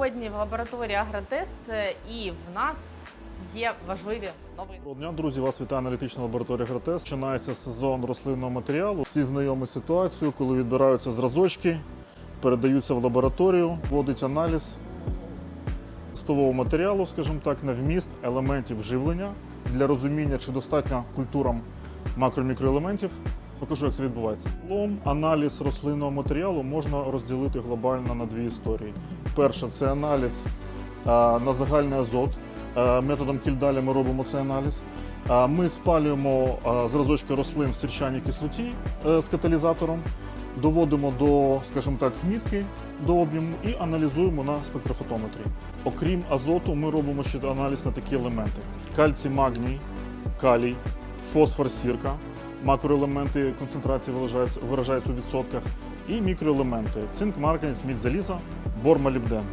Сьогодні в лабораторії Агротест е, і в нас є важливі новини. Доброго дня, друзі! Вас вітає аналітична лабораторія Гротес. Починається сезон рослинного матеріалу. Всі знайомі з ситуацією, коли відбираються зразочки, передаються в лабораторію, вводить аналіз стового матеріалу, скажімо так, на вміст елементів живлення для розуміння, чи достатньо культурам макро-мікроелементів. Покажу, як це відбувається. Лом, аналіз рослинного матеріалу можна розділити глобально на дві історії. Перше це аналіз на загальний азот. Методом кільдалі ми робимо цей аналіз. Ми спалюємо зразочки рослин в сірчаній кислоті е, з каталізатором, доводимо до, скажімо так, мітки до об'єму і аналізуємо на спектрофотометрі. Окрім азоту, ми робимо ще аналіз на такі елементи: кальцій, магній, калій, фосфор, сірка. Макроелементи концентрації виражаються у відсотках, і мікроелементи цинк, марганець, мідь, заліза, бор, молібден.